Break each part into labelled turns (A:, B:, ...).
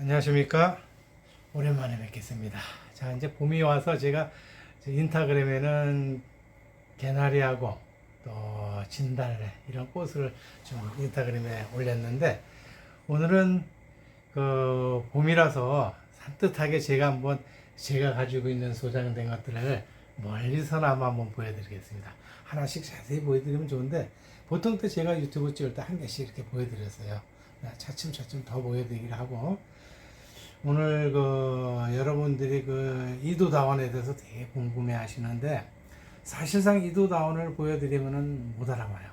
A: 안녕하십니까? 오랜만에 뵙겠습니다. 자 이제 봄이 와서 제가 제 인스타그램에는 개나리하고 또 진달래 이런 꽃을 좀 인스타그램에 올렸는데 오늘은 그 봄이라서 산뜻하게 제가 한번 제가 가지고 있는 소장된 것들을 멀리서나마 한번 보여드리겠습니다. 하나씩 자세히 보여드리면 좋은데 보통 때 제가 유튜브 찍을 때 한 개씩 이렇게 보여드렸어요. 차츰차츰 더 보여드리기로 하고 오늘 그 여러분들이 그 이도다원에 대해서 되게 궁금해 하시는데 사실상 이도다원을 보여드리면은 못 알아봐요.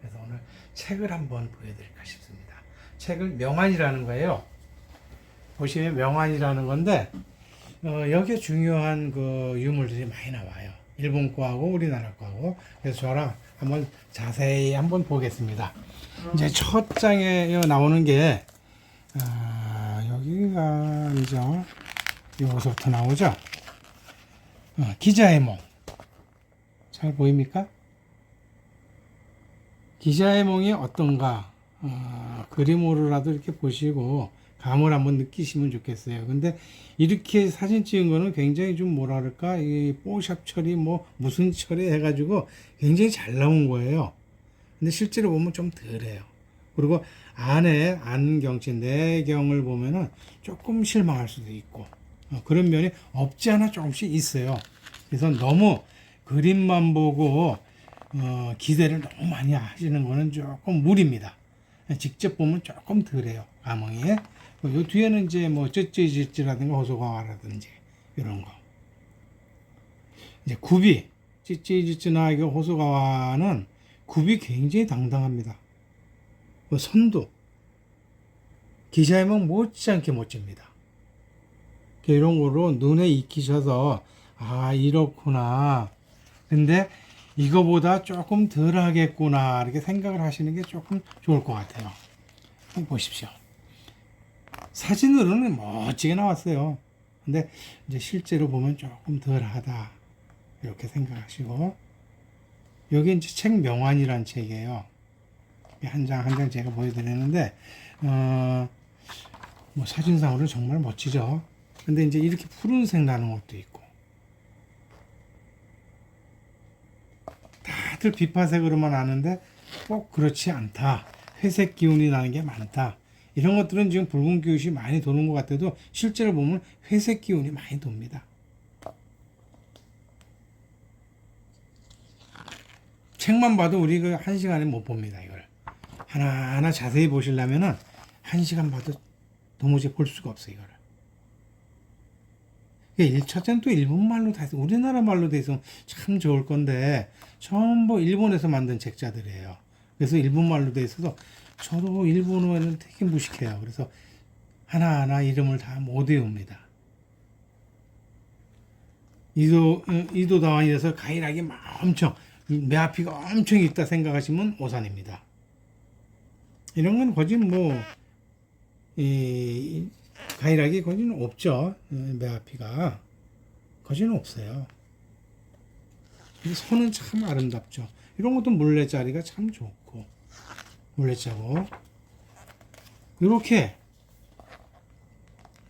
A: 그래서 오늘 책을 한번 보여드릴까 싶습니다. 책을 명환이라는 거예요. 보시면 명환이라는 건데 어, 여기에 중요한 그 유물들이 많이 나와요. 일본 거하고 우리나라 거하고 그래서 저랑 한번 자세히 한번 보겠습니다. 이제 첫 장에 나오는 게 아, 여기가 이죠. 여기서부터 나오죠. 어, 기자의 몽. 잘 보입니까? 기자의 몽이 어떤가 어, 그림으로라도 이렇게 보시고 감을 한번 느끼시면 좋겠어요. 근데 이렇게 사진 찍은 거는 굉장히 좀 뭐라 그럴까 이 뽀샵 처리 뭐 무슨 처리 해가지고 굉장히 잘 나온 거예요. 근데 실제로 보면 좀 덜해요. 그리고 안에 안경치 내경을 보면은 조금 실망할 수도 있고 어, 그런 면이 없지 않아 조금씩 있어요. 그래서 너무 그림만 보고 어, 기대를 너무 많이 하시는 거는 조금 무리입니다. 직접 보면 조금 덜해요. 감흥이. 요 뒤에는 이제 뭐 찌찌찌찌라든가 호소가와라든지 이런 거. 이제 굽이 찌찌찌찌나 이거 호소가와는 굽이 굉장히 당당합니다. 그 선도 기자의몽 못지않게 멋집니다. 이런 거로 눈에 익히셔서 아 이렇구나. 근데 이거보다 조금 덜 하겠구나 이렇게 생각을 하시는 게 조금 좋을 것 같아요. 보십시오. 사진으로는 멋지게 나왔어요. 근데 이제 실제로 보면 조금 덜 하다 이렇게 생각하시고 여기 이제 책 명환이란 책이에요. 한 장 한 장 제가 보여드리는데 어, 뭐 사진상으로 정말 멋지죠. 근데 이제 이렇게 푸른색 나는 것도 있고 다들 비파색으로만 아는데 꼭 그렇지 않다. 회색 기운이 나는 게 많다. 이런 것들은 지금 붉은 기운이 많이 도는 것 같아도 실제로 보면 회색 기운이 많이 돕니다. 책만 봐도 우리 그 한 시간에 못 봅니다 이걸 하나하나 자세히 보시려면은 한 시간 봐도 도무지 볼 수가 없어 이거를. 일 첫째는 또 일본 말로 다 우리나라 말로 돼 있으면 참 좋을 건데 전부 일본에서 만든 책자들이에요. 그래서 일본 말로 돼 있어서 저도 일본어에는 되게 무식해요. 그래서 하나하나 이름을 다 못 외웁니다. 이도 이도 다원이라서 가이락이 엄청 매 앞이가 엄청 있다 생각하시면 오산입니다. 이런 건 거진 뭐, 이, 가이락이 거진 없죠. 매 앞이가. 거진 없어요. 이 손은 참 아름답죠. 이런 것도 물레자리가 참 좋고, 물레자고. 이렇게,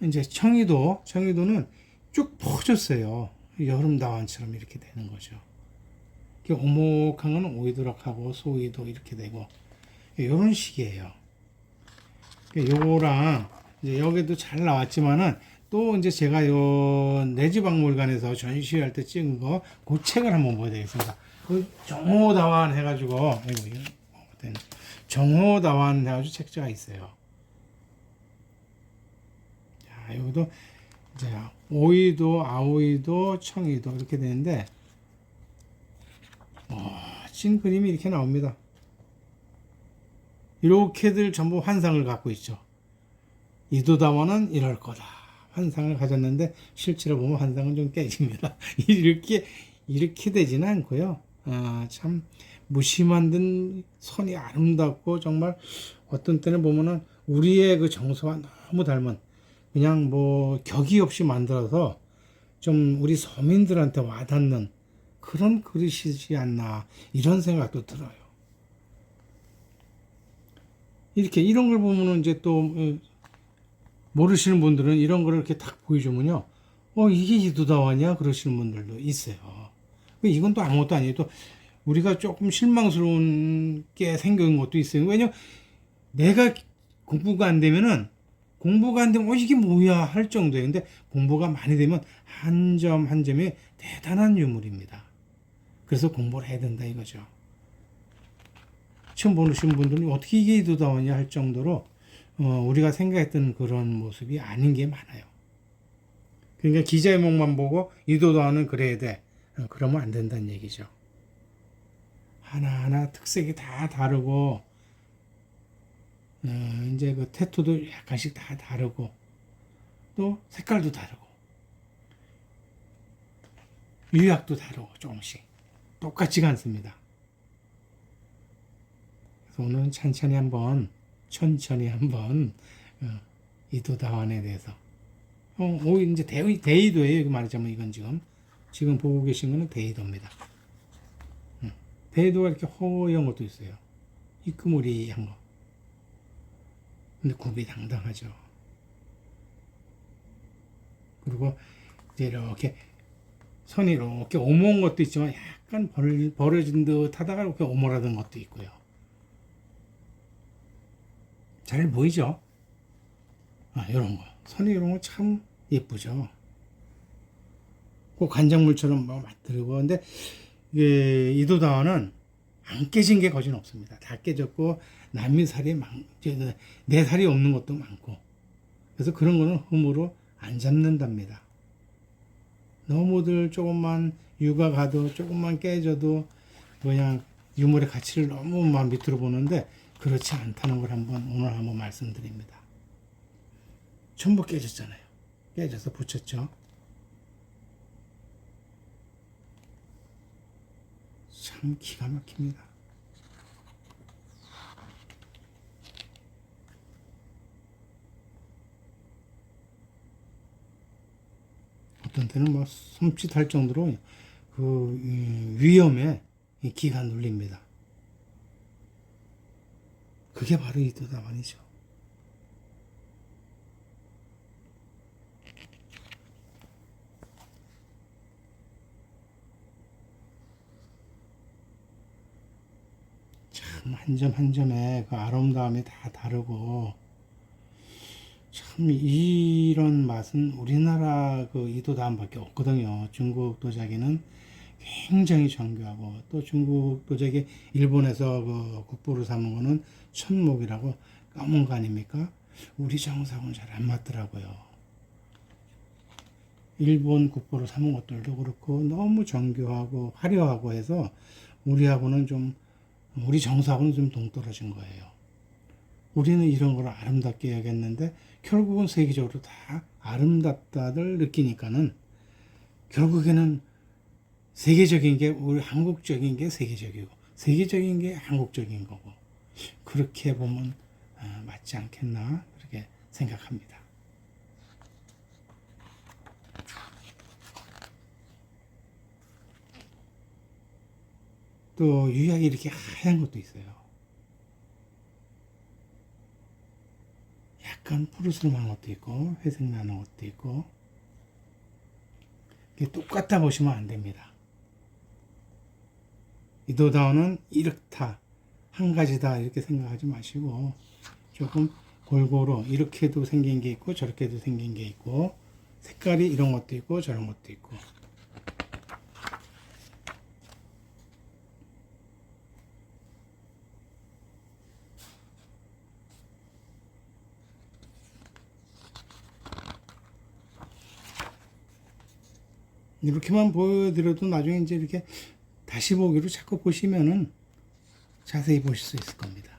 A: 이제 청이도, 청이도는 쭉 퍼졌어요. 여름 다원처럼 이렇게 되는 거죠. 이렇게 오목한 건 오이도락하고 소이도 이렇게 되고, 이런 식이에요. 요거랑 이제 여기도 잘 나왔지만은 또 이제 제가 요 내지박물관에서 전시할 때 찍은 거 그 책을 한번 보여드리겠습니다. 그 정호다완 해가지고 정호다완 해가지고 책자가 있어요. 자 여기도 이제 오이도 아오이도 청이도 이렇게 되는데 멋진 그림이 이렇게 나옵니다. 이렇게들 전부 환상을 갖고 있죠. 이도다원은 이럴 거다. 환상을 가졌는데 실제로 보면 환상은 좀 깨집니다. 이렇게 이렇게 되지는 않고요. 아, 참 무심한 듯 선이 아름답고 정말 어떤 때는 보면은 우리의 그 정서와 너무 닮은 그냥 뭐 격이 없이 만들어서 좀 우리 서민들한테 와닿는 그런 그릇이지 않나 이런 생각도 들어요. 이렇게 이런 걸 보면은 이제 또 어, 모르시는 분들은 이런 거를 이렇게 딱 보여주면요. 어, 이게 이도다와냐? 그러시는 분들도 있어요. 이건 또 아무것도 아니에요. 또 우리가 조금 실망스러운 게 생긴 것도 있어요. 왜냐면 내가 공부가 안 되면은 공부가 안 되면 어 이게 뭐야 할 정도예요. 근데 공부가 많이 되면 한 점한 점이 대단한 유물입니다. 그래서 공부를 해야 된다 이거죠. 처음 보시는 분들은 어떻게 이게 이도다오냐 할 정도로 어, 우리가 생각했던 그런 모습이 아닌 게 많아요. 그러니까 기자의 목만 보고 이도다오는 그래야 돼. 어, 그러면 안 된다는 얘기죠. 하나하나 특색이 다 다르고 어, 이제 그 태토도 약간씩 다 다르고 또 색깔도 다르고 유약도 다르고 조금씩 똑같지가 않습니다. 오늘은 천천히 한번 천천히 한번 어, 이도다원에 대해서 어, 오 이제 대, 대이도예요. 말하자면 이건 지금 지금 보고 계신 거는 대이도입니다. 음, 대이도가 이렇게 허연 것도 있어요. 이끄무리한 거. 근데 굽이 당당하죠. 그리고 이제 이렇게 선이 이렇게 오모온 것도 있지만 약간 벌, 벌어진 듯 하다가 이렇게 오모라든 것도 있고요. 잘 보이죠? 아, 이런 거. 선이 이런 거 참 예쁘죠? 그 간장물처럼 막 맛들고. 근데 이게 이도다와는 안 깨진 게 거진 없습니다. 다 깨졌고 남의 살이 많, 저, 내 살이 없는 것도 많고 그래서 그런 거는 흠으로 안 잡는답니다. 너무들 조금만 유가 가도 조금만 깨져도 그냥 유물의 가치를 너무 막 밑으로 보는데 그렇지 않다는 걸 한번 오늘 한번 말씀드립니다. 전부 깨졌잖아요. 깨져서 붙였죠. 참 기가 막힙니다. 어떤 때는 뭐 섬찟할 정도로 그 이, 위험에 이 기가 눌립니다. 그게 바로 이 도다만이죠. 참 한 점 한 점에 그 아름다움이 다 다르고 참 이런 맛은 우리나라 그 이도다음밖에 없거든요. 중국 도자기는 굉장히 정교하고 또 중국 도자기 일본에서 그 국보를 삼은 거는 천목이라고 까먹은 거 아닙니까? 우리 정사하고는 잘 안 맞더라고요. 일본 국보를 삼은 것들도 그렇고 너무 정교하고 화려하고 해서 우리하고는 좀 우리 정사하고는 좀 동떨어진 거예요. 우리는 이런 걸 아름답게 여겼는데 결국은 세계적으로 다 아름답다들 느끼니까는 결국에는 세계적인 게 우리 한국적인 게 세계적이고 세계적인 게 한국적인 거고 그렇게 보면 어, 맞지 않겠나 그렇게 생각합니다. 또 유약이 이렇게 하얀 것도 있어요. 약간 푸르스름한 것도 있고 회색 나는 것도 있고 똑같아 보시면 안 됩니다. 이도다오는 이렇다 한 가지다 이렇게 생각하지 마시고 조금 골고루 이렇게도 생긴 게 있고 저렇게도 생긴 게 있고 색깔이 이런 것도 있고 저런 것도 있고. 이렇게만 보여드려도 나중에 이제 이렇게 다시 보기로 자꾸 보시면은 자세히 보실 수 있을 겁니다.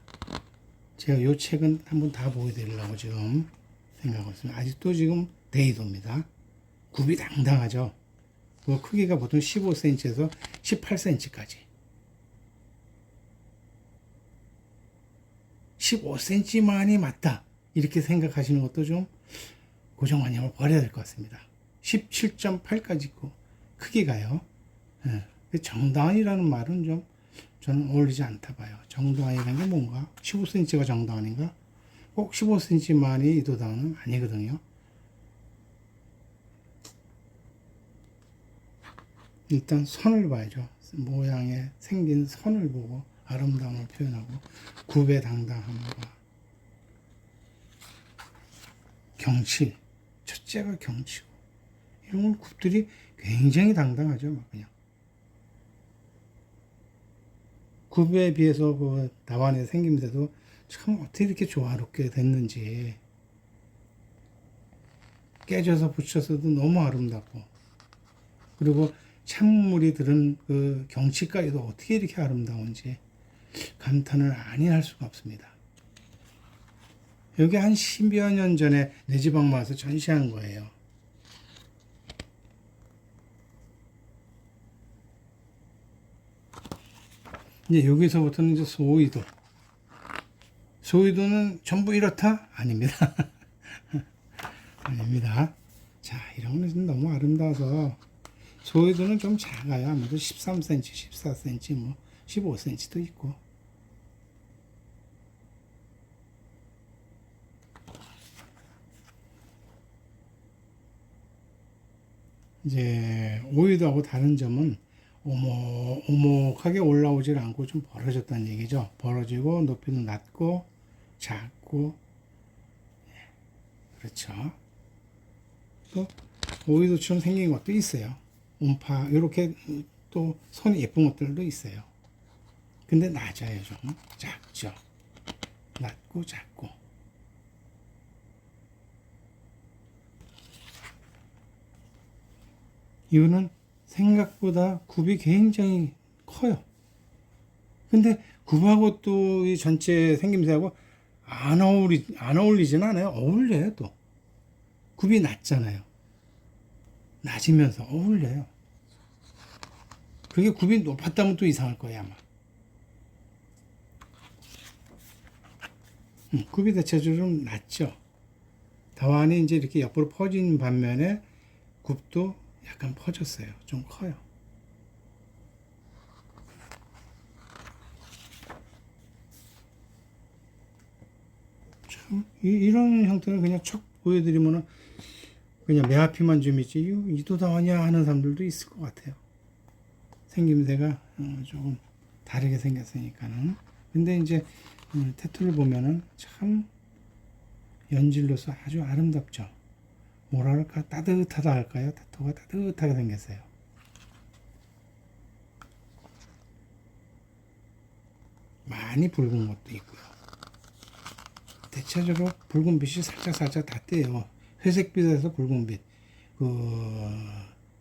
A: 제가 이 책은 한번 다 보여드리려고 지금 생각하고 있습니다. 아직도 지금 데이도입니다. 굽이 당당하죠. 그 크기가 보통 15cm에서 18cm까지. 15cm만이 맞다. 이렇게 생각하시는 것도 좀 고정관념을 버려야 될 것 같습니다. 17.8까지 있고 크기가요. 예. 정당이라는 말은 좀 저는 어울리지 않다 봐요. 정당이라는 게 뭔가 15cm가 정당인가? 꼭 15cm만이 이도당은 아니거든요. 일단 선을 봐야죠. 모양에 생긴 선을 보고 아름다움을 표현하고 굽의 당당함과 경치 첫째가 경치고 이런 건 굽들이 굉장히 당당하죠. 막 그냥 굽에 비해서 그 다완의 생김새도 참 어떻게 이렇게 조화롭게 됐는지 깨져서 붙였어도 너무 아름답고 그리고 찬물이 들은 그 경치까지도 어떻게 이렇게 아름다운지 감탄을 아니 할 수가 없습니다. 여기 한 10여 년 전에 내 지방 와서 전시한 거예요. 이제 여기서부터는 이제 소위도. 소위도는 전부 이렇다? 아닙니다. 아닙니다. 자, 이런 거는 너무 아름다워서 소위도는 좀 작아요. 아무래도 13cm, 14cm, 뭐 15cm도 있고. 이제 오이도하고 다른 점은 오목, 오목하게 올라오질 않고 좀 벌어졌다는 얘기죠. 벌어지고 높이도 낮고 작고 예, 그렇죠. 또 오이도처럼 생긴 것도 있어요. 음파 이렇게 또 손이 예쁜 것들도 있어요. 근데 낮아요 좀 작죠. 낮고 작고 이거는 생각보다 굽이 굉장히 커요. 근데 굽하고 또 이 전체 생김새하고 안 어울리 안 어울리진 않아요. 어울려요 또. 굽이 낮잖아요. 낮으면서 어울려요. 그게 굽이 높았다면 또 이상할 거예요 아마. 음, 굽이 대체적으로 좀 낮죠. 다완이 이제 이렇게 옆으로 퍼진 반면에 굽도 약간 퍼졌어요. 좀 커요. 참, 이, 이런 형태는 그냥 척 보여드리면은 그냥 매 앞이만 좀 있지, 이거 이도다하냐 하는 사람들도 있을 것 같아요. 생김새가 어, 조금 다르게 생겼으니까는. 근데 이제 음, 태토를 보면은 참 연질로서 아주 아름답죠. 뭐랄까 따뜻하다 할까요? 타투가 따뜻하게 생겼어요. 많이 붉은 것도 있고요. 대체적으로 붉은 빛이 살짝 살짝 다 떼요. 회색빛에서 붉은 빛, 그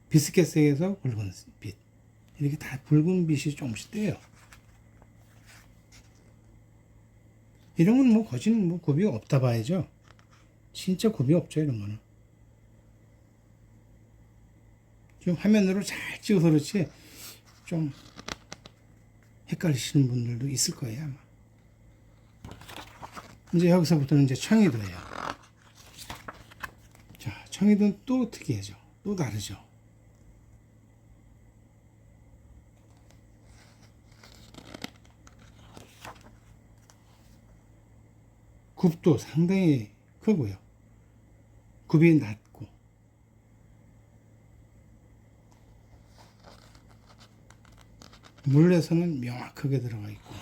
A: 비스켓색에서 붉은 빛 이렇게 다 붉은 빛이 조금씩 떼요. 이런 건 뭐 거진 뭐 굽이 없다 봐야죠. 진짜 굽이 없죠 이런 거는. 지금 화면으로 잘 찍어서 그렇지 좀 헷갈리시는 분들도 있을 거예요 아마. 이제 여기서부터는 이제 청이도예요. 자, 청이도는 또 특이하죠. 또 다르죠. 굽도 상당히 크고요. 굽이 낮고 물에서는 명확하게 들어가 있고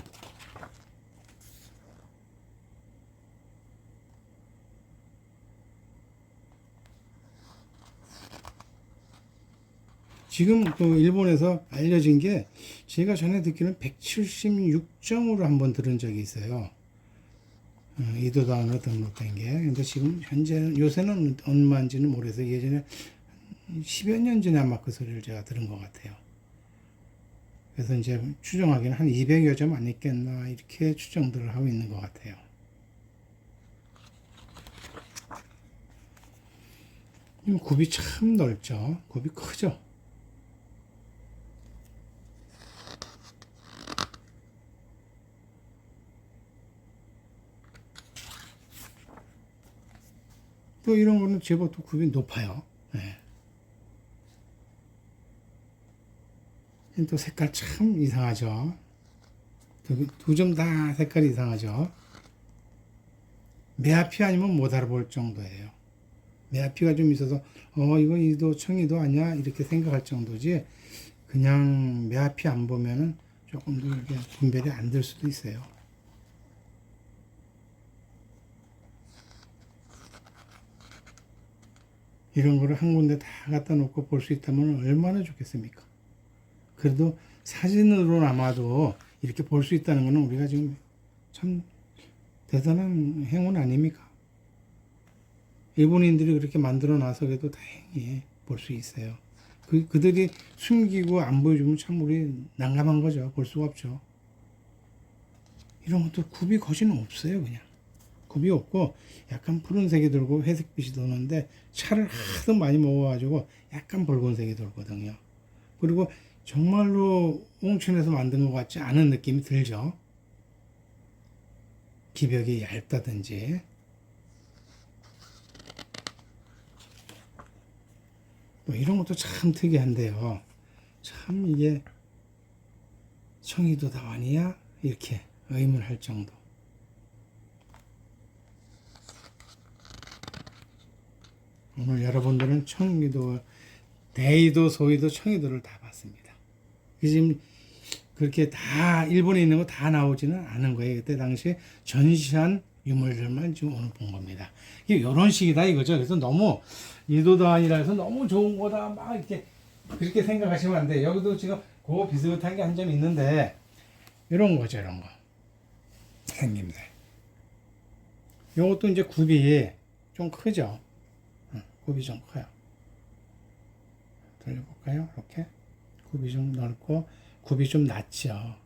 A: 지금 또 일본에서 알려진 게 제가 전에 듣기로는 176점으로 한번 들은 적이 있어요. 어, 이도단으로 등록된 게. 근데 지금 현재는 요새는 얼마인지는 모르겠어요. 예전에 10여 년 전에 아마 그 소리를 제가 들은 것 같아요. 그래서 이제 추정하기는 한 200여 점 아니겠나 이렇게 추정들을 하고 있는 것 같아요. 이 굽이 참 넓죠. 굽이 크죠. 또 이런 거는 제법 또 굽이 높아요. 또 색깔 참 이상하죠. 두 점 다 색깔이 이상하죠. 매화피 아니면 못 알아볼 정도예요. 매화피가 좀 있어서 어 이거 이도 청이도 아니야 이렇게 생각할 정도지 그냥 매화피 안 보면은 조금 더 이렇게 분별이 안 될 수도 있어요. 이런 거를 한 군데 다 갖다 놓고 볼 수 있다면 얼마나 좋겠습니까? 그래도 사진으로나마도 이렇게 볼 수 있다는 거는 우리가 지금 참 대단한 행운 아닙니까? 일본인들이 그렇게 만들어 놔서 그래도 다행히 볼 수 있어요. 그, 그들이 숨기고 안 보여주면 참 우리 난감한 거죠. 볼 수가 없죠. 이런 것도 굽이 거진 없어요, 그냥. 굽이 없고 약간 푸른색이 돌고 회색빛이 도는데 차를 하도 많이 먹어가지고 약간 붉은색이 돌거든요. 그리고 정말로 옹천에서 만든 것 같지 않은 느낌이 들죠. 기벽이 얇다든지 뭐 이런 것도 참 특이한데요. 참 이게 청이도 다원이야 이렇게 의문할 정도. 오늘 여러분들은 청이도 대이도 소이도 청이도를 다 봤습니다. 지금 그렇게 다 일본에 있는 거 다 나오지는 않은 거예요. 그때 당시에 전시한 유물들만 지금 오늘 본 겁니다. 이런 식이다 이거죠. 그래서 너무 이도다이라 해서 너무 좋은 거다 막 이렇게 그렇게 생각하시면 안 돼요. 여기도 지금 그 비슷한 게 한 점 있는데 이런 거죠, 이런 거 생김새. 이것도 이제 굽이 좀 크죠. 응, 굽이 좀 커요. 돌려볼까요? 이렇게 굽이 좀 넓고 굽이 좀 낮죠.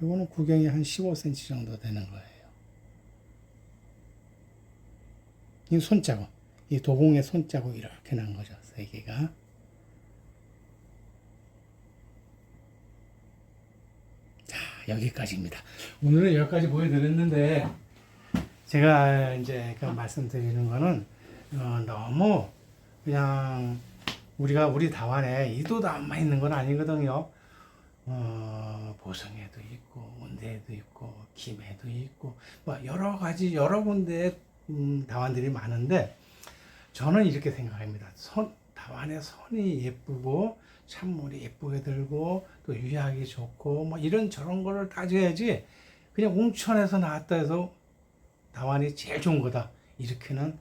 A: 이거는 구경이 한 15cm 정도 되는 거예요. 이 손자국, 이 도공의 손자국 이렇게 난 거죠. 세 개가. 자, 여기까지입니다. 오늘은 여기까지 보여드렸는데, 제가 이제 그 말씀드리는 거는, 어, 너무 그냥 우리가 우리 다완에 이도다만 있는 건 아니거든요. 어, 보성에도 있고, 운대에도 있고, 김해도 있고, 뭐 여러 가지 여러 군데 음, 다완들이 많은데 저는 이렇게 생각합니다. 선 다완의 선이 예쁘고 찬물이 예쁘게 들고 또 유약이 좋고 뭐 이런 저런 거를 따져야지 그냥 웅천에서 나왔다 해서 다완이 제일 좋은 거다 이렇게는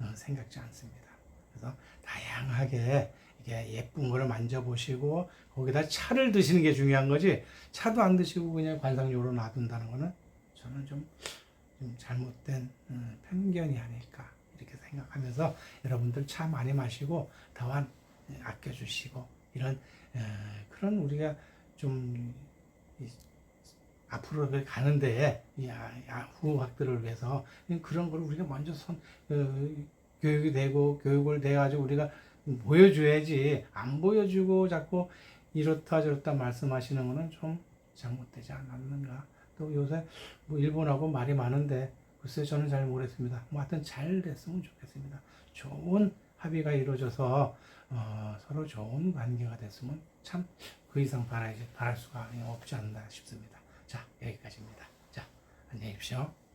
A: 어, 생각지 않습니다. 그래서 다양하게 이게 예쁜 거를 만져보시고 거기다 차를 드시는 게 중요한 거지. 차도 안 드시고 그냥 관상용으로 놔둔다는 거는 저는 좀, 좀 잘못된 음, 편견이 아닐까 이렇게 생각하면서 여러분들 차 많이 마시고 다만 예, 아껴주시고 이런 에, 그런 우리가 좀 이, 앞으로 그 가는데 이 아- 아- 후학들을 위해서 그런 걸 우리가 먼저 선 어, 교육이 되고 교육을 돼 가지고 우리가 보여줘야지. 안 보여주고 자꾸 이렇다 저렇다 말씀하시는 거는 좀 잘못되지 않았는가. 또 요새 뭐 일본하고 말이 많은데 글쎄 저는 잘 모르겠습니다. 뭐 하여튼 잘 됐으면 좋겠습니다. 좋은 합의가 이루어져서 어, 서로 좋은 관계가 됐으면 참 그 이상 바라지, 바랄 수가 없지 않나 싶습니다. 자 여기까지입니다. 자 안녕히 계십시오